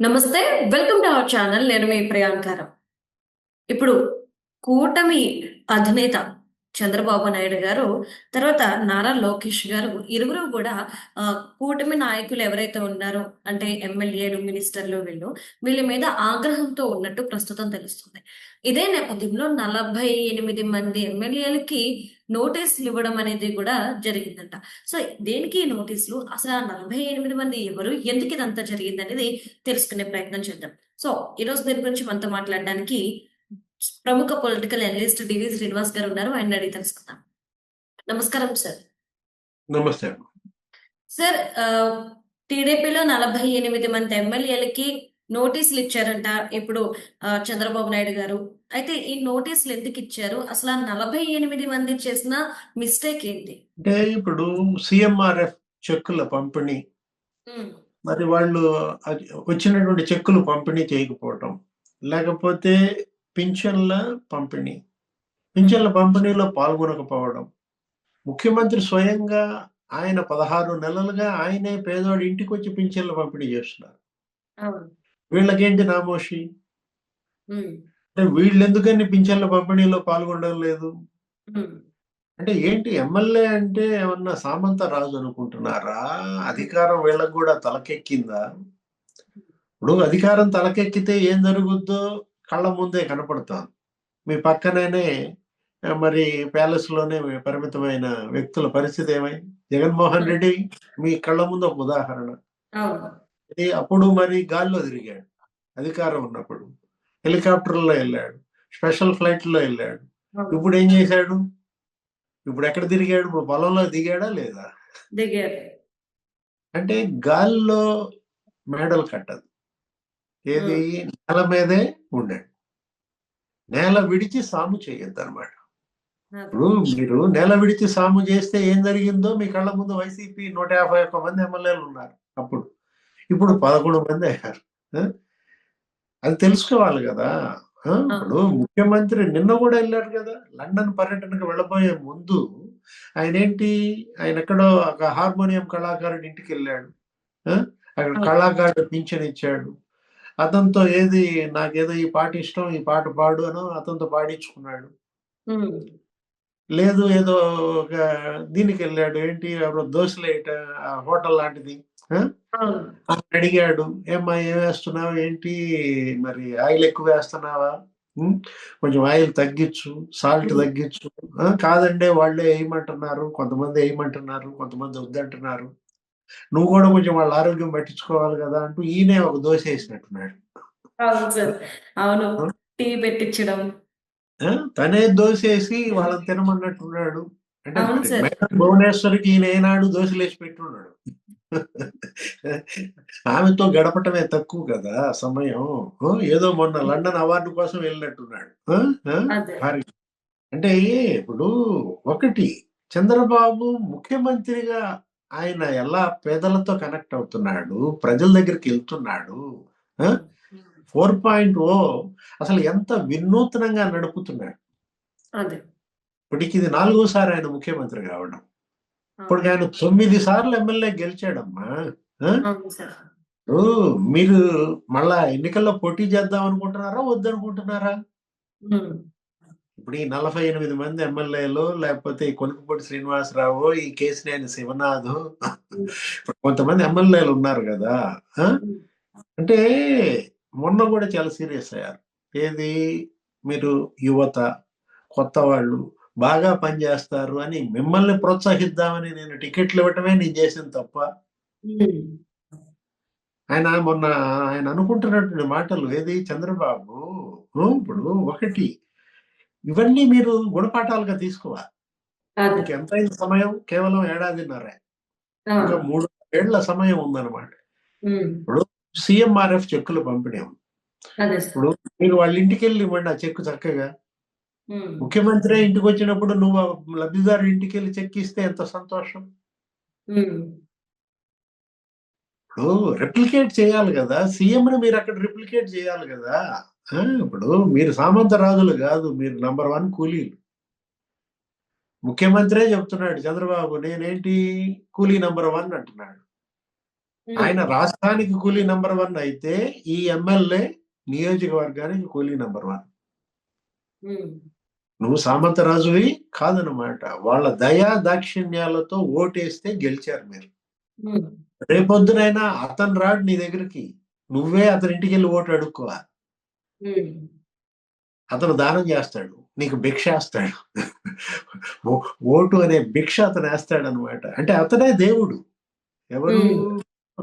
నమస్తే welcome to our channel. నేను మీ ప్రియాంకారం. ఇప్పుడు కూటమి అధినేత చంద్రబాబు నాయుడు గారు తర్వాత నారా లోకేష్ గారు ఇరువురు కూడా కూటమి నాయకులు ఎవరైతే ఉన్నారో అంటే ఎమ్మెల్యేలు మినిస్టర్లు వీళ్ళు వీళ్ళ మీద ఆగ్రహంతో ఉన్నట్టు ప్రస్తుతం తెలుస్తుంది. ఇదే నేపథ్యంలో నలభై ఎనిమిది మంది ఎమ్మెల్యేలకి నోటీసులు ఇవ్వడం అనేది కూడా జరిగిందంట. సో దేనికి ఈ నోటీసులు? అసలు ఆ నలభై ఎనిమిది మంది ఎవరు? ఎందుకు ఇదంతా జరిగింది అనేది తెలుసుకునే ప్రయత్నం చేద్దాం. సో ఈ రోజు దీని గురించి మనతో మాట్లాడడానికి ప్రముఖ పొలిటికల్ అనలిస్ట్ డివి శ్రీనివాస్ గారు ఉన్నారు. ఆయన అడిగి తెలుసుకుందాం. నమస్కారం సార్. నమస్తే సార్ టీడీపీలో నలభై ఎనిమిది మంది ఎమ్మెల్యేలకి నోటీసులు ఇచ్చారంట ఇప్పుడు చంద్రబాబు నాయుడు గారు. అయితే ఈ నోటీసులు ఎందుకు ఇచ్చారు? అసలు నలభై ఎనిమిది మంది చేసిన మిస్టేక్ ఏంటి? అంటే ఇప్పుడు సిఎంఆర్ఎఫ్ చెక్కుల పంపిణీ. మరి వాళ్ళు వచ్చినటువంటి చెక్కులు పంపిణీ చేయకపోవటం. లేకపోతే పింఛన్ల పంపిణీ. పింఛన్ల పంపిణీలో పాల్గొనకపోవడం. ముఖ్యమంత్రి స్వయంగా ఆయన పదహారు నెలలుగా ఆయనే పేదవాడి ఇంటికి వచ్చి పింఛన్ల పంపిణీ చేస్తున్నారు. వీళ్ళకేంటి నామోషి? అంటే వీళ్ళు ఎందుకని పింఛన్ల పంపిణీలో పాల్గొనడం లేదు? అంటే ఏంటి ఎమ్మెల్యే అంటే ఏమన్నా సామంత రాజు అనుకుంటున్నారా? అధికారం వీళ్ళకి కూడా తలకెక్కిందా? ఇప్పుడు అధికారం తలకెక్కితే ఏం జరుగుద్దో కళ్ళ ముందే కనపడుతోంది మీ పక్కనేనే ఆ, మరి ప్యాలెస్లోనే పరిమితమైన వ్యక్తుల పరిస్థితి ఏమై జగన్మోహన్ రెడ్డి మీ కళ్ళ ముందు ఒక ఉదాహరణ. అప్పుడు మరి గాల్లో తిరిగాడు. అధికారం ఉన్నప్పుడు. హెలికాప్టర్లో వెళ్ళాడు. స్పెషల్ ఫ్లైట్లో వెళ్ళాడు. ఇప్పుడు ఏం చేశాడు? ఇప్పుడు ఎక్కడ తిరిగాడు? ఇప్పుడు పొలంలో దిగాడా లేదా? దిగారు అంటే గాల్లో మేడలు కట్టదు. ఏది? నేల మీదే ఉండండి. నేల విడిచి సాము చేయొద్దు అనమాట ఇప్పుడు మీరు నేల విడిచి సాము చేస్తే ఏం జరిగిందో మీ కళ్ళ ముందు వైసీపీ నూట యాభై ఒక్క మంది ఎమ్మెల్యేలు ఉన్నారు అప్పుడు. ఇప్పుడు పదకొండు మంది అయ్యారు? అది తెలుసుకోవాలి కదా? ఇప్పుడు ముఖ్యమంత్రి నిన్న కూడా వెళ్ళారు కదా. లండన్ పర్యటనకు వెళ్ళబోయే ముందు ఆయన ఏంటి ఆయన ఎక్కడో ఒక హార్మోనియం కళాకారుడి ఇంటికి వెళ్ళాడు? అక్కడ కళాకారుడు పింఛన్ ఇచ్చాడు. అతనితో ఏది నాకేదో ఈ పాట ఇష్టం ఈ పాట పాడు అనో అతనితో పాడించుకున్నాడు. లేదు ఏదో ఒక దీనికి వెళ్ళాడు. ఏంటి? ఎవరో దోశలు వేయట హోటల్ లాంటిది. అడిగాడు ఏమ్మా ఏం వేస్తున్నావు? ఏంటి? మరి ఆయిల్ ఎక్కువ వేస్తున్నావా? కొంచెం ఆయిల్ తగ్గించు సాల్ట్. తగ్గించు. ఆ, కాదంటే వాళ్ళే వేయమంటున్నారు కొంతమంది వేయమంటున్నారు కొంతమంది వద్దంటున్నారు. నువ్వు కూడా కొంచెం వాళ్ళ ఆరోగ్యం పట్టించుకోవాలి కదా అంటూ ఈయనే ఒక దోశ వేసినట్టున్నాడు. అవును టీ పెట్టించడం. తనే దోశ వేసి వాళ్ళని తినమన్నట్టున్నాడు. అంటే భువనేశ్వరికి ఈయన ఏనాడు దోశలు వేసి పెట్టున్నాడు. ఆమెతో గడపటమే తక్కువ కదా సమయం. ఏదో మొన్న లండన్ అవార్డు కోసం వెళ్ళినట్టున్నాడు. అంటే ఇప్పుడు ఒకటి చంద్రబాబు ముఖ్యమంత్రిగా ఆయన ఎలా పేదలతో కనెక్ట్ అవుతున్నాడు ప్రజల దగ్గరికి వెళ్తున్నాడు ఫోర్ పాయింట్ ఓ అసలు ఎంత వినూత్నంగా నడుపుతున్నాడు. ఇప్పటికి ఇది నాలుగోసారి ఆయన ముఖ్యమంత్రి కావడం. ఇప్పుడు ఆయన తొమ్మిది సార్లు ఎమ్మెల్యే గెలిచాడమ్మా మీరు మళ్ళా ఎన్నికల్లో పోటీ చేద్దాం అనుకుంటున్నారా వద్దనుకుంటున్నారా? ఇప్పుడు ఈ నలభై ఎనిమిది మంది ఎమ్మెల్యేలు లేకపోతే ఈ కొనుకుపూడి శ్రీనివాసరావు ఈ కేసినేని శివనాథ్ కొంతమంది ఎమ్మెల్యేలు ఉన్నారు కదా? అంటే మొన్న కూడా చాలా సీరియస్ అయ్యారు. ఏది? మీరు యువత కొత్త వాళ్ళు బాగా పనిచేస్తారు అని మిమ్మల్ని ప్రోత్సహిద్దామని నేను టికెట్లు ఇవ్వటమే నేను చేసిన తప్ప. ఆయన మొన్న ఆయన అనుకుంటున్నటువంటి మాటలు ఏది? చంద్రబాబు ఇప్పుడు ఒకటి. ఇవన్నీ మీరు గుణపాఠాలుగా తీసుకోవాలి ఎంత సమయం? కేవలం ఏడాదిన్నర. ఇంకా మూడు ఏళ్ళ సమయం ఉందన్నమాట. ఉమ్, సిఎంఆర్ఎఫ్ చెక్కులు పంపిణీ ఇప్పుడు మీరు వాళ్ళ ఇంటికి వెళ్ళి ఇవ్వండి ఆ చెక్కు చక్కగా. ముఖ్యమంత్రి ఇంటికి వచ్చినప్పుడు నువ్వు లబ్ధిదారు ఇంటికి వెళ్ళి చెక్ ఇస్తే ఎంత సంతోషం? ఇప్పుడు రెప్లికేట్ చేయాలి కదా. సీఎం ని మీరు అక్కడ రిప్లికేట్ చేయాలి కదా. ఇప్పుడు మీరు సామంత రాజులు కాదు. మీరు నంబర్ వన్ కూలీలు. ముఖ్యమంత్రే చెప్తున్నాడు చంద్రబాబు నేనేంటి కూలీ నంబర్ వన్ అంటున్నాడు. ఆయన రాష్ట్రానికి కూలీ నంబర్ వన్ అయితే ఈ ఎమ్మెల్యే నియోజకవర్గానికి కూలీ నంబర్ వన్. నువ్వు సామంతరాజువి కాదనమాట వాళ్ళ దయా దాక్షిణ్యాలతో ఓటేస్తే గెలిచారు మీరు. రేపొద్దునైనా అతను రాడు నీ దగ్గరికి. నువ్వే అతని ఇంటికి వెళ్ళి ఓటు అడుక్కోవాలి అతను దానం చేస్తాడు. నీకు భిక్ష వేస్తాడు. ఓటు అనే భిక్ష అతను వేస్తాడు అనమాట అంటే అతనే దేవుడు. ఎవరు?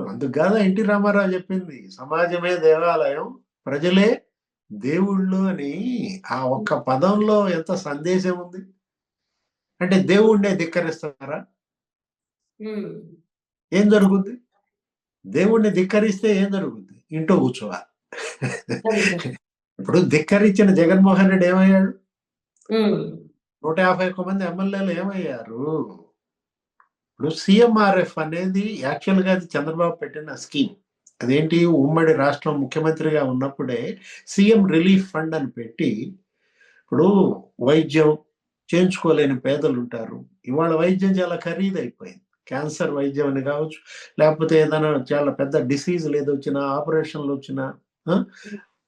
అందుకు కాదా ఎన్టీ రామారావు చెప్పింది. సమాజమే దేవాలయం. ప్రజలే దేవుళ్ళు అని ఆ ఒక్క పదంలో ఎంత సందేశం ఉంది? అంటే దేవుణ్ణే ధిక్కరిస్తారా? ఏం జరుగుద్ది? దేవుణ్ణి ధిక్కరిస్తే ఏం జరుగుద్ది? ఇంట్లో కూర్చోవాలి. ఇప్పుడు ధిక్కరించిన జగన్మోహన్ రెడ్డి ఏమయ్యాడు? నూట యాభై ఒక్క మంది ఎమ్మెల్యేలు ఏమయ్యారు? ఇప్పుడు సిఎంఆర్ఎఫ్ అనేది యాక్చువల్గా అది చంద్రబాబు పెట్టిన స్కీమ్. అదేంటి? ఉమ్మడి రాష్ట్రం ముఖ్యమంత్రిగా ఉన్నప్పుడే సీఎం రిలీఫ్ ఫండ్ అని పెట్టి ఇప్పుడు వైద్యం చేయించుకోలేని పేదలు ఉంటారు. ఇవాళ వైద్యం చాలా ఖరీదు అయిపోయింది క్యాన్సర్ వైద్యం అని కావచ్చు లేకపోతే ఏదైనా చాలా పెద్ద డిసీజ్ ఏదో వచ్చినా ఆపరేషన్లు వచ్చినా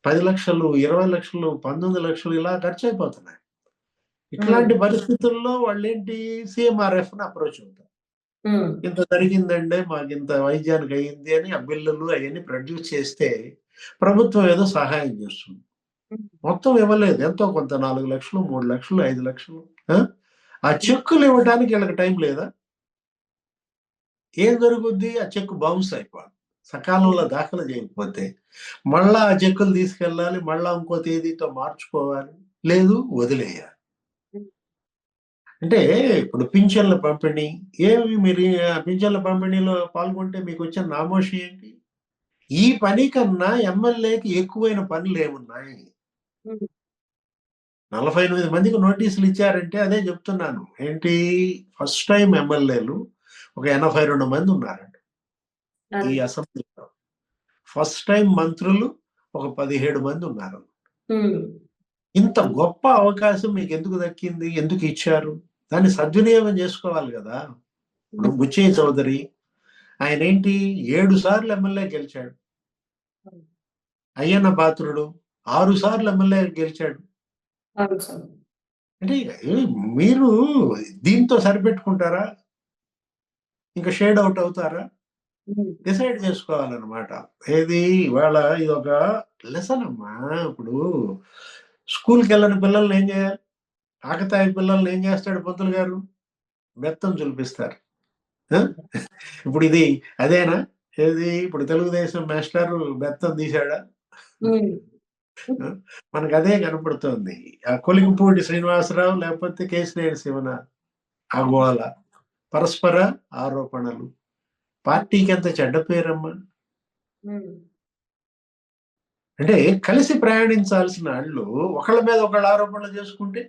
పది లక్షలు ఇరవై లక్షలు పంతొమ్మిది లక్షలు ఇలా ఖర్చు అయిపోతున్నాయి ఇట్లాంటి పరిస్థితుల్లో వాళ్ళు ఏంటి సిఎంఆర్ఎఫ్ని అప్రోచ్ అవుతారు. ఇంత జరిగిందంటే మాకు ఇంత వైద్యానికి అయ్యింది అని ఆ బిల్లులు అవన్నీ ప్రొడ్యూస్ చేస్తే ప్రభుత్వం ఏదో సహాయం చేస్తుంది. మొత్తం ఇవ్వలేదు. ఎంతో కొంత నాలుగు లక్షలు మూడు లక్షలు ఐదు లక్షలు ఆ? ఆ చెక్కులు ఇవ్వడానికి వీళ్ళకి టైం లేదా? ఏం జరుగుద్ది? ఆ చెక్కు బౌన్స్ అయిపోవాలి సకాలంలో దాఖలు చేయకపోతే మళ్ళా ఆ చెక్కులు తీసుకెళ్ళాలి మళ్ళా ఇంకో తేదీతో మార్చుకోవాలి. లేదు వదిలేయాలి. అంటే ఇప్పుడు పింఛన్ల పంపిణీ ఏమి మీరు పింఛన్ల పంపిణీలో పాల్గొంటే మీకు వచ్చిన నామోషి ఏంటి? ఈ పని కన్నా ఎమ్మెల్యేకి ఎక్కువైన పనులు ఏమున్నాయి? నలభై ఎనిమిది మందికి నోటీసులు ఇచ్చారంటే అదే చెప్తున్నాను. ఏంటి? ఫస్ట్ టైం ఎమ్మెల్యేలు ఒక ఎనభై రెండు మంది ఉన్నారంట. ఈ. అసెంబ్లీలో. ఫస్ట్ టైం మంత్రులు ఒక పదిహేడు మంది ఉన్నారు. ఇంత గొప్ప అవకాశం మీకు ఎందుకు దక్కింది? ఎందుకు ఇచ్చారు? దాన్ని సద్వినియోగం చేసుకోవాలి కదా. ఇప్పుడు బుచ్చయ్య చౌదరి ఆయన ఏంటి ఏడు సార్లు ఎమ్మెల్యే గెలిచాడు. అయ్యన్న పాత్రుడు ఆరు సార్లు ఎమ్మెల్యే గెలిచాడు. అంటే మీరు దీంతో సరిపెట్టుకుంటారా? ఇంకా షేడ్ అవుట్ అవుతారా? ఉమ్, డిసైడ్ చేసుకోవాలన్నమాట. ఏది ఇవాళ ఇది ఒక లెసన్ అమ్మా ఇప్పుడు స్కూల్కి వెళ్ళని పిల్లల్ని ఏం చేయాలి? ఆకతాయి పిల్లల్ని ఏం చేస్తాడు పంతులు గారు? బెత్తం చూపిస్తారు? ఇప్పుడు ఇది అదేనా? ఏది? ఇప్పుడు తెలుగుదేశం మాస్టర్ బెత్తం తీశాడా? మనకు అదే కనపడుతోంది. ఆ కొలిగిపూడి శ్రీనివాసరావు లేకపోతే కేసినేని శివన ఆ గోళ పరస్పర ఆరోపణలు. పార్టీకి ఎంత చెడ్డ పేరమ్మా? అంటే కలిసి ప్రయాణించాల్సిన వాళ్ళు ఒకళ్ళ మీద ఒకళ్ళ ఆరోపణలు చేసుకుంటే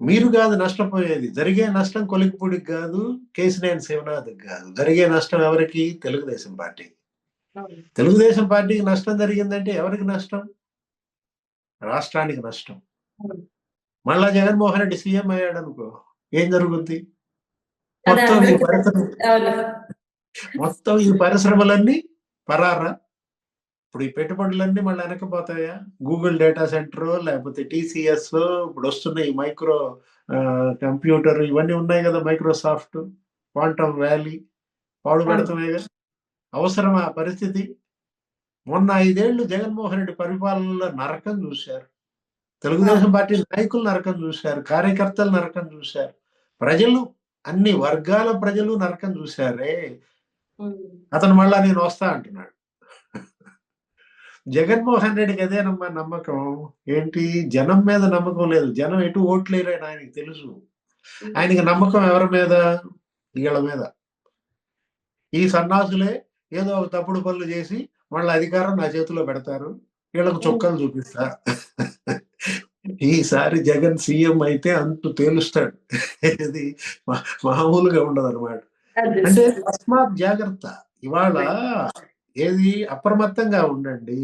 మీరు కాదు నష్టపోయేది. జరిగే నష్టం కొలికిపూడికి కాదు కేసినేని శివనాథ్కి కాదు. జరిగే నష్టం ఎవరికి? తెలుగుదేశం పార్టీ. అవును. తెలుగుదేశం పార్టీకి నష్టం జరిగిందంటే ఎవరికి నష్టం? రాష్ట్రానికి నష్టం. మళ్ళా జగన్మోహన్ రెడ్డి సీఎం అయ్యాడు అనుకో ఏం జరుగుద్ది? మొత్తం ఈ పరిశ్రమ. మొత్తం ఈ పరిశ్రమలన్నీ పరారా? ఇప్పుడు ఈ పెట్టుబడులన్నీ మళ్ళీ వెనకపోతాయా? గూగుల్ డేటా సెంటర్ లేకపోతే టీసీఎస్ ఇప్పుడు వస్తున్న ఈ మైక్రో కంప్యూటర్ ఇవన్నీ ఉన్నాయి కదా మైక్రోసాఫ్ట్ క్వాంటమ్ వ్యాలీ పాడు పెడతామే కదా అవసరం ఆ పరిస్థితి? మొన్న ఐదేళ్ళు జగన్మోహన్ రెడ్డి పరిపాలనలో నరకం చూశారు. తెలుగుదేశం పార్టీ నాయకులు నరకం చూశారు కార్యకర్తలు నరకం చూశారు. ప్రజలు అన్ని వర్గాల ప్రజలు నరకం చూశారే. అతను మళ్ళా నేను వస్తా అంటున్నాడు. జగన్మోహన్ రెడ్డికి అదేనమ్మా నమ్మకం. ఏంటి? జనం మీద నమ్మకం లేదు. జనం ఎటు ఓట్లేరని ఆయనకి తెలుసు. ఆయనకి నమ్మకం ఎవరి మీద? వీళ్ళ మీద. ఈ సన్నాసులే ఏదో ఒక తప్పుడు పనులు చేసి వాళ్ళ అధికారం నా చేతిలో పెడతారు. వీళ్ళకు చొక్కాలు చూపిస్తా. ఈసారి జగన్ సీఎం అయితే అంతు తేలుస్తాడు. ఇది మామూలుగా ఉండదు అనమాట అంటే సార్. తస్మాత్ జాగ్రత్త. ఇవాళ ఏది? అప్రమత్తంగా ఉండండి.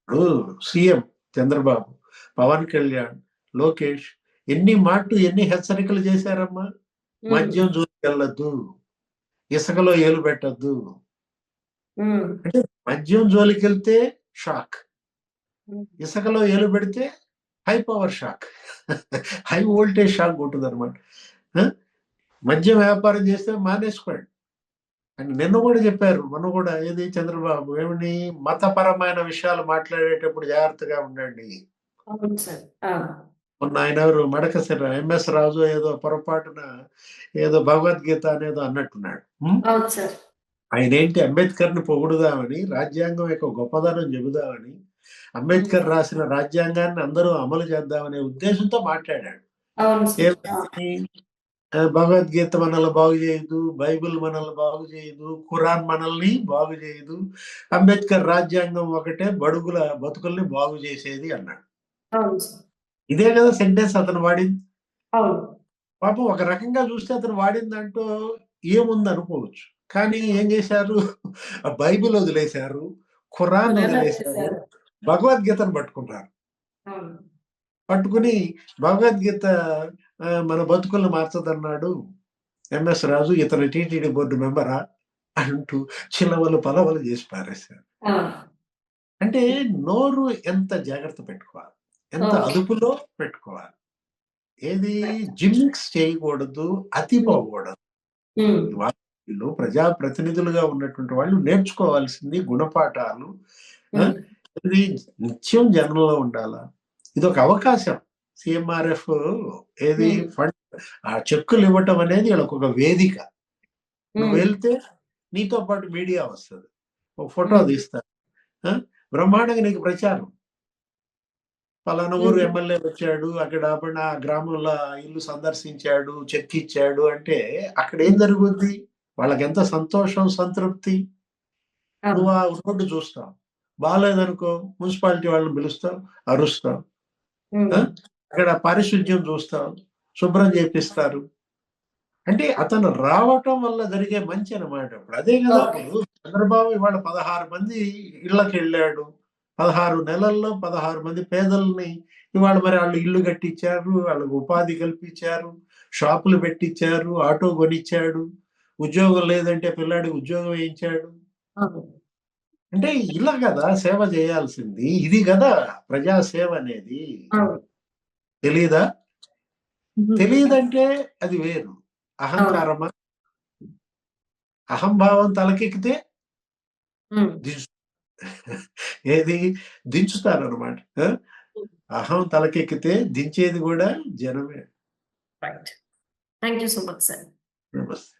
ఇప్పుడు సీఎం చంద్రబాబు పవన్ కళ్యాణ్ లోకేష్ ఎన్ని మాటలు ఎన్ని హెచ్చరికలు చేశారమ్మా? మద్యం చూసి వెళ్ళొద్దు ఇసుకలో ఏలు పెట్టద్దు. ఉమ్, మద్యం జోలికి వెళ్తే షాక్ ఇసుకలో ఏలు పెడితే high power shock. High voltage shock ఉంటుంది అనమాట మద్యం వ్యాపారం చేస్తే మానేసుకోండి. నిన్న కూడా చెప్పారు మొన్న కూడా ఏది చంద్రబాబు ఏమని మతపరమైన విషయాలు మాట్లాడేటప్పుడు జాగ్రత్తగా ఉండండి. మొన్న ఆయన ఎవరు? మడకసిర ఎంఎస్ రాజు ఏదో పొరపాటున ఏదో భగవద్గీత అనేదో అన్నట్టున్నాడు. ఆయన ఏంటి అంబేద్కర్ని పొగుడుదామని రాజ్యాంగం యొక్క గొప్పదనం చెబుదామని అంబేద్కర్ రాసిన రాజ్యాంగాన్ని అందరూ అమలు చేద్దామనే ఉద్దేశంతో మాట్లాడాడు. భగవద్గీత మనల్ని బాగు చేయదు బైబిల్ మనల్ని బాగు చేయదు ఖురాన్ మనల్ని బాగు చేయదు అంబేద్కర్ రాజ్యాంగం ఒకటే బడుగుల బతుకుల్ని బాగు చేసేది అన్నాడు. ఇదే కదా సెంటెన్స్ అతను వాడింది. పాపం ఒక రకంగా చూస్తే అతను వాడిన దాంట్లో ఏముంది అనుకోవచ్చు కానీ ఏం చేశారు? బైబిల్ వదిలేశారు ఖురాన్ వదిలేశారు. భగవద్గీతను పట్టుకున్నారు అవును. పట్టుకుని భగవద్గీత మన బతుకులను మార్చదన్నాడు ఎంఎస్ రాజు ఇతను టీటీడీ బోర్డు మెంబరా అంటూ చిలవలు పలవలు చేసి పారేశారు. అంటే నోరు ఎంత జాగ్రత్త పెట్టుకోవాలి? ఎంత. అదుపులో పెట్టుకోవాలి? ఏది? జిమ్మిక్స్ చేయకూడదు అతి పోకూడదు ఉమ్, వీళ్ళు ప్రజాప్రతినిధులుగా ఉన్నటువంటి వాళ్ళు నేర్చుకోవాల్సింది గుణపాఠాలు ఇది నిత్యం జనంలో ఉండాలా? ఇది ఒక అవకాశం. సిఎంఆర్ఎఫ్ ఏది. ఫండ్ ఆ చెక్కులు ఇవ్వటం అనేది వీళ్ళకి ఒక వేదిక. నువ్వు వెళ్తే నీతో పాటు మీడియా వస్తుంది. ఒక ఫోటో. తీస్తారు? బ్రహ్మాండంగా నీకు ప్రచారం. పలానా ఊరు. ఎమ్మెల్యే వచ్చాడు అక్కడ ఆ గ్రామంలో ఇల్లు సందర్శించాడు చెక్ ఇచ్చాడు అంటే అక్కడ ఏం జరుగుద్ది? వాళ్ళకి ఎంత సంతోషం సంతృప్తి? నువ్వు ఆ రోడ్డు చూస్తావు. బాగాలేదనుకో మున్సిపాలిటీ వాళ్ళని పిలుస్తావు అరుస్తావు? అక్కడ పారిశుద్ధ్యం చూస్తావు శుభ్రం చేపిస్తారు. అంటే అతను రావటం వల్ల జరిగే మంచి అన్నమాట ఇప్పుడు. అదే కదా చంద్రబాబు ఇవాళ పదహారు మంది ఇళ్ళకి వెళ్ళాడు. పదహారు నెలల్లో పదహారు మంది పేదల్ని ఇవాళ మరి వాళ్ళు ఇల్లు కట్టించారు వాళ్ళకు ఉపాధి కల్పించారు షాపులు పెట్టించారు ఆటో కొనిచ్చాడు ఉద్యోగం లేదంటే పిల్లాడికి ఉద్యోగం వేయించాడు. అంటే ఇలా కదా సేవ చేయాల్సింది. ఇది కదా ప్రజా సేవ అనేది ఉమ్, తెలియదంటే అది వేరు. అహంకారమా అహంభావం తలకెక్కితే దించు. ఏది? దించుతారు అనమాట అహం తలకెక్కితే దించేది కూడా జనమే. Thank you so much sir నమస్తే.